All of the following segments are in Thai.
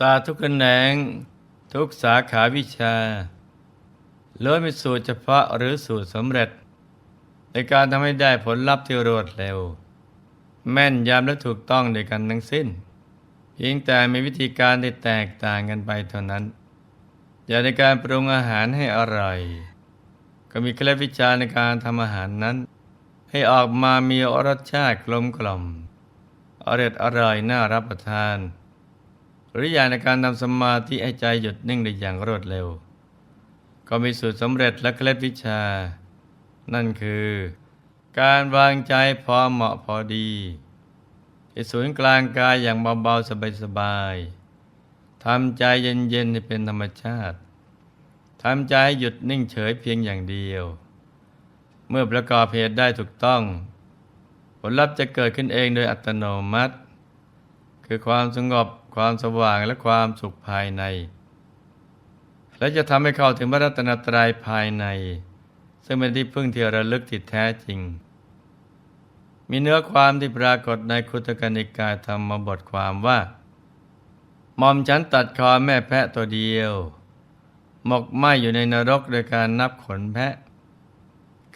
ศาสตร์ทุกแขนง ทุกสาขาวิชาล้วนมีสูตรเฉพาะหรือสูตรสำเร็จ ในการทำให้ได้ผลลัพธ์ที่รวดเร็ว แม่นยำและถูกต้องด้วยกันทั้งสิ้นเพียงแต่มีวิธีการที่แตกต่างกันไปเท่านั้น อย่างในการปรุงอาหารให้อร่อย ก็มีเคล็ดวิชาในการทำอาหารนั้น ให้ออกมามีรสชาติกลมกล่อมอร่อยอร่อยน่ารับประทาน หรืออย่างในการทำสมาธิให้ใจหยุดนิ่งได้อย่างรวดเร็ว ก็มีสูตรสำเร็จและเคล็ดวิชา นั่นคือ การวางใจพอเหมาะพอดีที่ศูนย์กลางกายอย่างเบาๆสบายๆทำใจเย็นๆให้เป็นธรรมชาติทำใจให้หยุดนิ่งเฉยเพียงอย่างเดียว เมื่อประกอบเหตุได้ถูกต้อง ผลลัพธ์จะเกิดขึ้นเองโดยอัตโนมัติ คือความสงบความสว่างและความสุขภายใน และจะทำให้เข้าถึงพระรัตนตรัยภายใน ซึ่งเป็นที่พึ่งที่ระลึกที่แท้จริง มีเนื้อความที่ปรากฏในคุตกนิกายธรรมบทความว่าหม่อมฉันตัดคอแม่แพะตัวเดียว หมกไหมอยู่ในนรกโดยการนับขนแพะ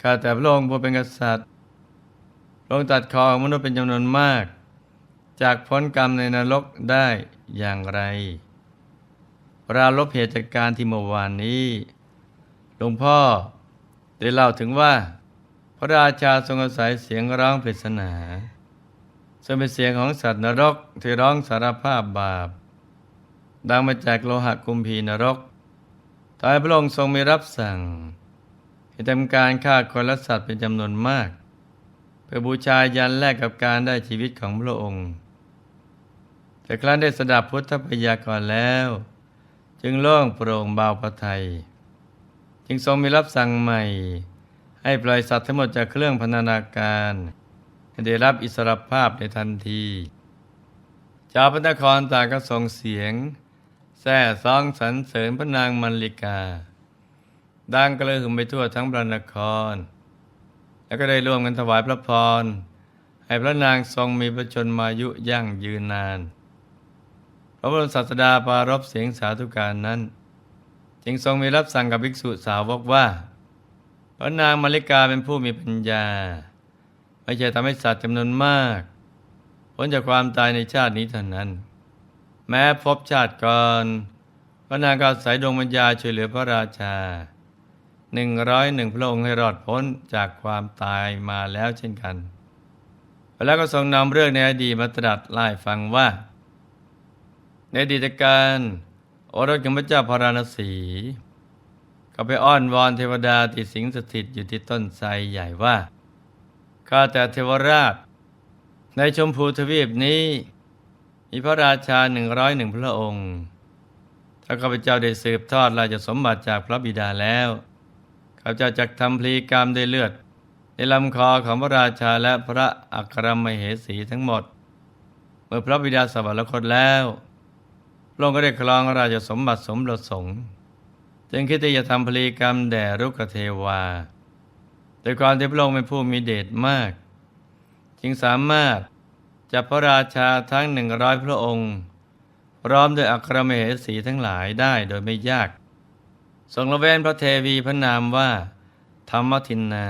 ข้าแต่พระองค์ผู้เป็นกษัตริย์พระองค์ตัดคอของมนุษย์เป็นจำนวนมาก จากพ้นกรรมในนรกได้อย่างไร ราลบเหตุจากการที่เมื่อวานนี้ หลวงพ่อได้เล่าถึงว่า พระราชาทรงอาศัยเสียงร้องปริศนาซึ่งเป็นเสียงของสัตว์นรกที่ร้องสารภาพบาป ดังมาจากโลหะกุมพีนรกทายพระองค์ทรงมีรับสั่ง ให้ทำการฆ่าคนและสัตว์เป็นจำนวนมาก เพื่อบูชายันแลกกับการได้ชีวิตของพระองค์ แต่ครั้นได้สดับพุทธพยากรแล้ว จึงโล่งโปร่งเบาพระทัยจึงทรงมีรับสั่งใหม่ ให้ปล่อยสัตว์ทั้งหมดจากเครื่องพนธนาการให้ได้รับอิสรภาพในทันทีชาวพระนครต่างก็ส่งเสียง แซ่ซองสรรเสริญพระนางมัลลิกา ดังกระหึ่มไปทั่วทั้งพระนคร แล้วก็ได้ร่วมกันถวายพระพร ให้พระนางทรงมีพระชนมายุยั่งยืนนาน พระบรมศาสดาปรารบเสียงสาธุการนั้น จึงทรงมีรับสั่งกับภิกษุสาวกว่า พระนางมาริกาเป็นผู้มีปัญญา ไม่ใช่ทำให้สัตว์จำนวนมากพ้นจากความตายในชาตินี้เท่านั้น แม้พบชาติก่อนพระนางก็อาศัยดวงปัญญาช่วยเหลือพระราชาหนึ่งร้อยหนึ่งพระองค์ให้รอดพ้นจากความตายมาแล้วเช่นกัน แล้วก็ทรงนำเรื่องในอดีตมาตรัสไล่ฟังว่า ในอดีตการโอรสของพระเจ้าพาราณสีก็ไปอ้อนวอนเทวดาที่สิงสถิตอยู่ที่ต้นไทรใหญ่ว่า ข้าแต่เทวราช ในชมพูทวีปนี้ มีพระราชาหนึ่งร้อยหนึ่งพระองค์ ถ้าข้าพเจ้าได้สืบทอดราชสมบัติจากพระบิดาแล้ว ข้าพเจ้าจักทำพลีกรรมด้วยเลือด ในลำคอของพระราชาและพระอัครมเหสีทั้งหมด เมื่อพระบิดาสวรรคตแล้ว พระองค์ก็ได้ครองราชสมบัติสมรสงฆ์จึงคิดที่จะทำพลีกรรมแด่รุกเทวา โดยความที่พระองค์เป็นผู้มีเดชมาก จึงสามารถจับพระราชาทั้งหนึ่งร้อยพระองค์ พร้อมด้วยอัครมเหสีทั้งหลายได้โดยไม่ยาก ทรงระเวนพระเทวีพระนามว่า ธรรมทินนา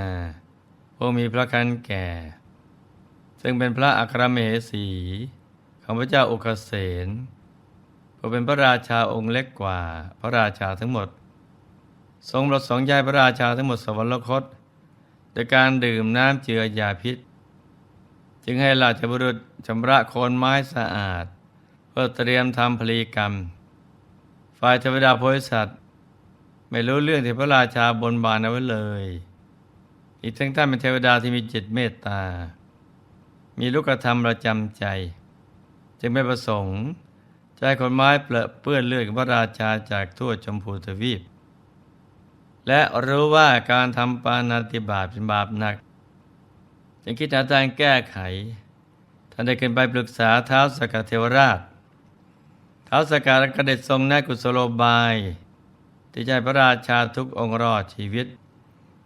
ผู้มีพระคันแก่ ซึ่งเป็นพระอัครมเหสีของพระเจ้าอุคเสน ผู้เป็นพระราชาองค์เล็กกว่าพระราชาทั้งหมด ทรงประสงค์ย้ายพระราชาทั้งหมดสวรรคตโดยการดื่มน้ำเจือยาพิษ จึงให้ราชบุรุษชำระโคนไม้สะอาด เพื่อเตรียมทำพลีกรรม ฝ่ายเทวดาโพธิสัตว์ไม่รู้เรื่องที่พระราชาบนบานเอาไว้เลย อีกทั้งท่านเป็นเทวดาที่มีจิตเมตตา มีลูกธรรมประจำใจ จึงไม่ประสงค์ จะให้คนไม้เปลอะเปื้อนเลือดของพระราชาจากทั่วชมพูทวีป และรู้ว่าการทำปานาติบาตเป็นบาปหนักจึงคิดหาทางแก้ไข ท่านได้ขึ้นไปปรึกษาเท้าสกัดเทวราช เท้าสกกัดกระเด็ดทรงแนกุศโลบาย ที่ใจพระราชาทุกองค์รอดชีวิต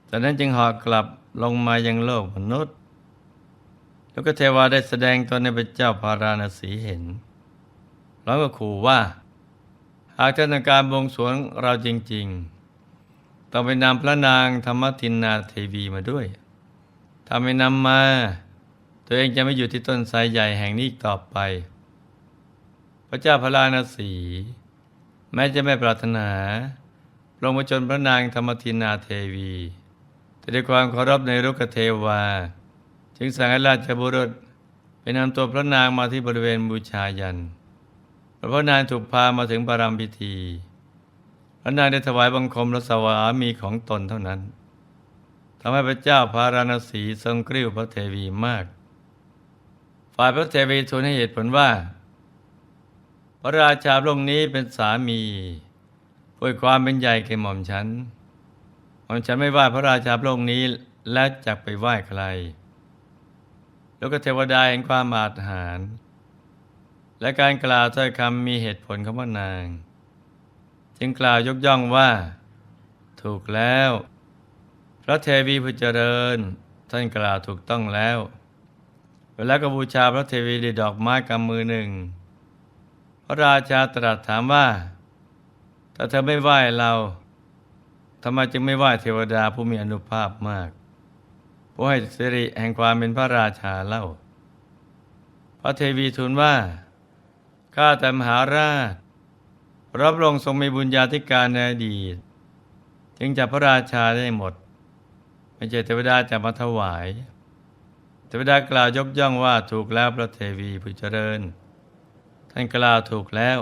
จากนั้นจึงหอกกลับลงมายังโลกมนุษย์ แล้วก็เทวาได้แสดงตนในพระเจ้าพาราณสีเห็น แล้วก็ขู่ว่า หากท่านต้องการบงสวงเราจริง ๆ ต้องไปนำพระนางธรรมทินนาเทวีมาด้วยถ้าไม่นำมา ตัวเองจะไม่อยู่ที่ต้นไทรใหญ่แห่งนี้ต่อไป พระเจ้าพระลาณสี แม้จะไม่ปรารถนาลงมาจนพระนางธรรมทินนาเทวี แต่ด้วยความเคารพในรุกเทวา จึงสั่งให้ราชบุรุษไปนำตัวพระนางมาที่บริเวณบูชายัน พระนางถูกพามาถึงปารามพิธี พระนางได้ถวายบังคมและสวามีของตนเท่านั้นทำให้พระเจ้าพาราณสีทรงกริ้วพระเทวีมาก ฝ่ายพระเทวีทูลให้เหตุผลว่า พระราชาพระองค์นี้เป็นสามีป่วยความเป็นใหญ่แก่หม่อมฉันหม่อมฉันไม่ไหว้พระราชาพระองค์นี้และจะไปไหว้ใคร แล้วก็เทวดาแห่งความอาถรรพ์ และการกล่าวถ้อยคำมีเหตุผลของพระนาง จึงกล่าวยกย่องว่า ถูกแล้ว พระเทวีผู้เจริญ ท่านกล่าวถูกต้องแล้ว เวลาก็บูชาพระเทวีด้วยดอกไม้กำมือหนึ่ง พระราชาตรัสถามว่า ถ้าเธอไม่ไหว้เราทำไมจึงไม่ไหว้เทวดาผู้มีอนุภาพมากผู้ให้สิริแห่งความเป็นพระราชาเล่า พระเทวีทูลว่า ข้าแต่มหาราช รับรองทรงมีบุญญาธิการในอดีต จึงจับพระราชาได้หมด ไม่ใช่เทวดาจะมาถวาย เทวดากล่าวยกย่องว่าถูกแล้วพระเทวีผู้เจริญ ท่านกล่าวถูกแล้ว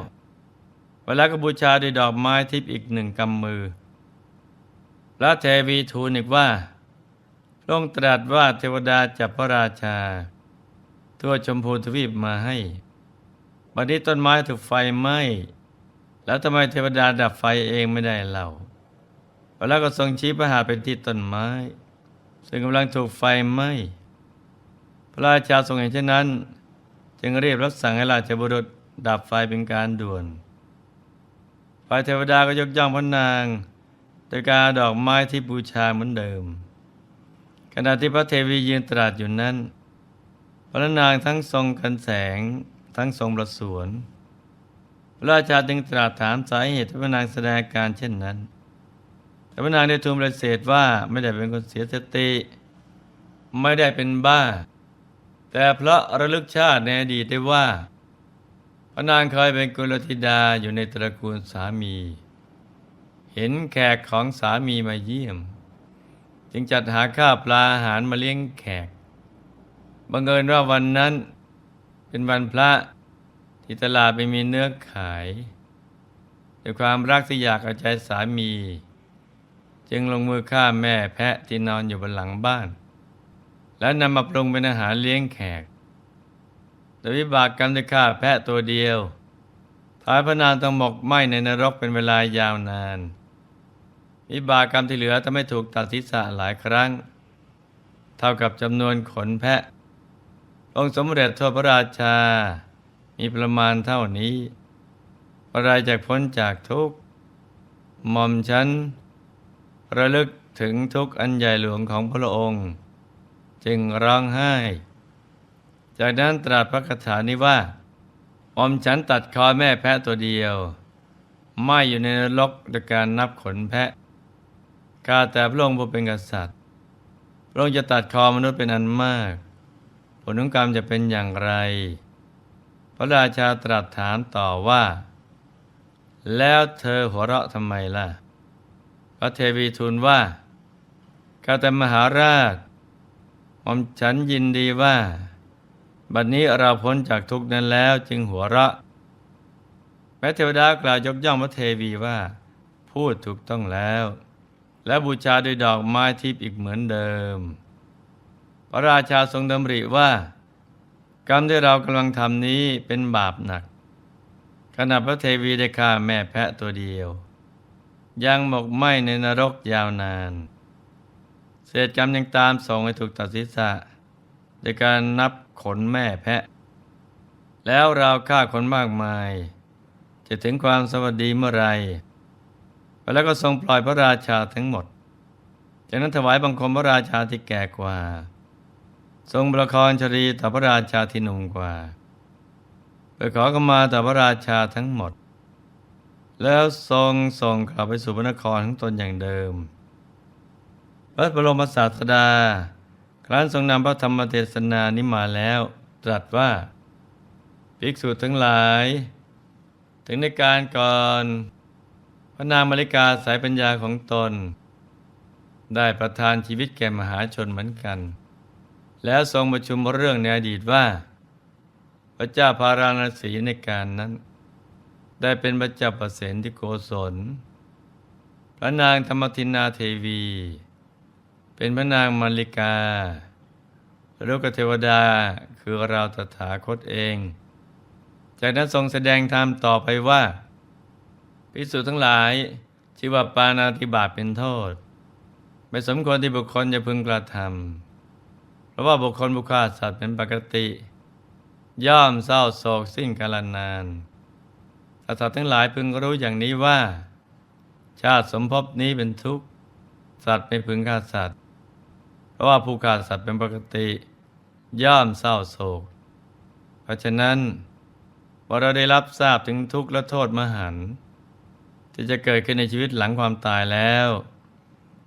เวลาก็บูชาด้วยดอกไม้ทิพย์อีกหนึ่งกำมือ พระเทวีทูลอีกว่าพระองค์ตรัสว่าเทวดาจับพระราชาทั่วชมพูทวีปมาให้ บัดนี้ต้นไม้ถูกไฟไหม้แล้วทำไมเทวดาดับไฟเองไม่ได้เล่าแล้วก็ทรงชี้ประหาเป็นที่ต้นไม้ ซึ่งกำลังถูกไฟไหม้พระราชาทรงเห็นเช่นนั้น จึงเรียบรับสั่งให้ราชบุรุษดับไฟเป็นการด่วนฝ่ายเทวดาก็ยกย่องพระนางโดยการดอกไม้ที่บูชาเหมือนเดิม ขณะที่พระเทวียืนตรัสอยู่นั้น พระนางทั้งทรงกันแสง ทั้งทรงประสวนราชาจึงตรัสถามสาเหตุที่พระนางแสดงการเช่นนั้น แต่พระนางได้ทูลปฏิเสธว่าไม่ได้เป็นคนเสียสติ ไม่ได้เป็นบ้า แต่เพราะระลึกชาติในอดีตได้ว่า พระนางเคยเป็นกุลธิดาอยู่ในตระกูลสามี เห็นแขกของสามีมาเยี่ยม จึงจัดหาข้าวปลาอาหารมาเลี้ยงแขกบังเอิญว่าวันนั้น เป็นวันพระที่ตลาดไม่มีเนื้อขายด้วยความรักที่อยากเอาใจสามี จึงลงมือฆ่าแม่แพะที่นอนอยู่บนหลังบ้าน แล้วนำมาปรุงเป็นอาหารเลี้ยงแขกแต่วิบากกรรมได้ฆ่าแพะตัวเดียวท้ายพระนางต้องหมกไหมในนรกเป็นเวลายาวนาน วิบากกรรมที่เหลือทำให้ถูกตัดศีรษะหลายครั้ง เท่ากับจำนวนขนแพะ องค์สมเด็จทวพระราชา มีประมาณเท่านี้พระรายจากพ้นจากทุกข์หม่อมฉันระลึกถึงทุกข์อันใหญ่หลวงของพระองค์ จึงร้องไห้ จากนั้นตรัสพระคาถานี้ว่าหม่อมฉันตัดคอแม่แพะตัวเดียว ไม่อยู่ในนรกโดยการนับขนแพะกาแต่พระองค์ผู้เป็นกษัตริย์พระองค์จะตัดคอมนุษย์เป็นอันมาก ผลของกรรมจะเป็นอย่างไร พระราชาตรัสถามต่อว่า แล้วเธอหัวเราะทำไมล่ะ พระเทวีทูลว่าข้าแต่มหาราชหม่อมฉันยินดีว่า บัดนี้เราพ้นจากทุกนั้นแล้วจึงหัวเราะแม้เทวดากล่าวยกย่องพระเทวีว่า พูดถูกต้องแล้ว และบูชาด้วยดอกไม้ทิพย์อีกเหมือนเดิม ระราชาทรงดำริว่า กรรมที่เรากำลังทำนี้เป็นบาปหนัก ขณะพระเทวีได้ฆ่าแม่แพะตัวเดียว ยังหมกไหมในนรกยาวนาน เศษกรรมยังตามส่งให้ถูกตัดศีรษะโดยการนับขนแม่แพะ แล้วเราฆ่าคนมากมาย จะถึงความสวัสดีเมื่อไรแล้วก็ทรงปล่อยพระราชาทั้งหมด จากนั้นถวายบังคมพระราชาที่แก่กว่า ทรงประคองชรีต่อพระราชาที่หนุ่มกว่าเพื่อขอขมาต่อพระราชาทั้งหมด แล้วทรงส่งกลับไปสู่พระนครของตนอย่างเดิม พระบรมศาสดา ครั้นทรงนำพระธรรมเทศนานี้มาแล้วตรัสว่า ภิกษุทั้งหลาย ถึงในการก่อนพระนางมาริกาสายปัญญาของตน ได้ประทานชีวิตแก่มหาชนเหมือนกัน แล้วทรงประชุมเรื่องในอดีตว่า พระเจ้าพาราณสีในการนั้น ได้เป็นพระเจ้าประเสนที่โกศล พระนางธรรมทินนาเทวี เป็นพระนางมาริกาลูกเทวดาคือเราตถาคตเอง จากนั้นทรงแสดงธรรมต่อไปว่าภิกษุทั้งหลายชื่อว่าปานาติบาตเป็นโทษ ไม่สมควรที่บุคคลจะพึงกระทำ เพราะว่าบุคคลบุคคาสัตว์เป็นปกติ ย่อมเศร้าโศกสิ้นกาลนานสัตว์ทั้งหลายพึงรู้อย่างนี้ว่า ชาติสมภพนี้เป็นทุกข์ สัตว์ไม่พึงฆ่าสัตว์ เพราะว่าผู้ฆ่าสัตว์เป็นปกติ ย่อมเศร้าโศก เพราะฉะนั้นพอเราได้รับทราบถึงทุกข์และโทษมหันต์ที่จะเกิดขึ้นในชีวิตหลังความตายแล้ว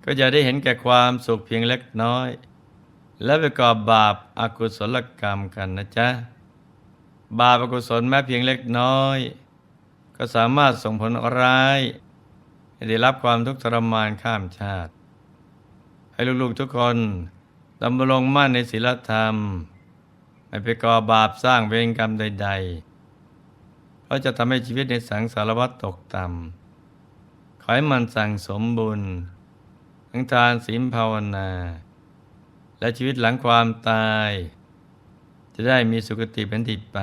ก็จะได้เห็นแก่ความสุขเพียงเล็กน้อย และไปก่อบาปอากุศลกรรมกันนะจ๊ะ บาปอกุศลแม้เพียงเล็กน้อย ก็สามารถส่งผลร้ายให้ได้รับความทุกข์ทรมานข้ามชาติ ให้ลูกๆทุกคนดำรงมั่นในศีลธรรม ไม่ไปก่อบาปสร้างเวรกรรมใด ๆ เพราะจะทำให้ชีวิตในสังสารวัฏตกต่ำขอให้มันสั่งสมบุญทั้งทานศีลภาวนา และชีวิตหลังความตาย จะได้มีสุคติเป็นติดไป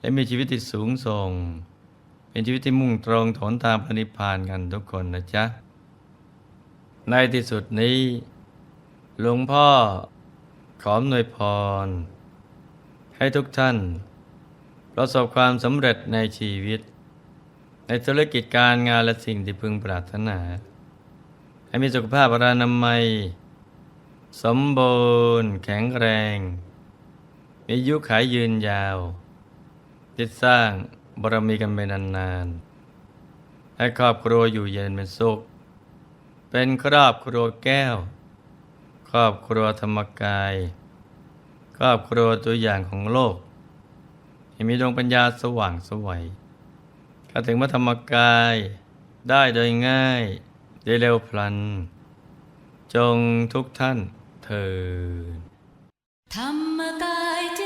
และมีชีวิตที่สูงส่ง เป็นชีวิตที่มุ่งตรงถนทางพระนิพพานกันทุกคนนะจ๊ะ ในที่สุดนี้ หลวงพ่อขออำนวยพร ให้ทุกท่าน ประสบความสำเร็จในชีวิต ในธุรกิจการงานและสิ่งที่พึงปรารถนา ให้มีสุขภาพรานามัย สมบูรณ์แข็งแรง มีอายุขายยืนยาวจิตสร้างบารมีกันไปนานๆให้ครอบครัวอยู่เย็นเป็นสุข เป็นครอบครัวแก้ว ครอบครัวธรรมกาย ครอบครัวตัวอย่างของโลกให้มีดวงปัญญาสว่างสวัยเข้าถึงพระธรรมกายได้โดยง่ายได้เร็วพลัน จงทุกท่าน เถิดธรรมกายเจ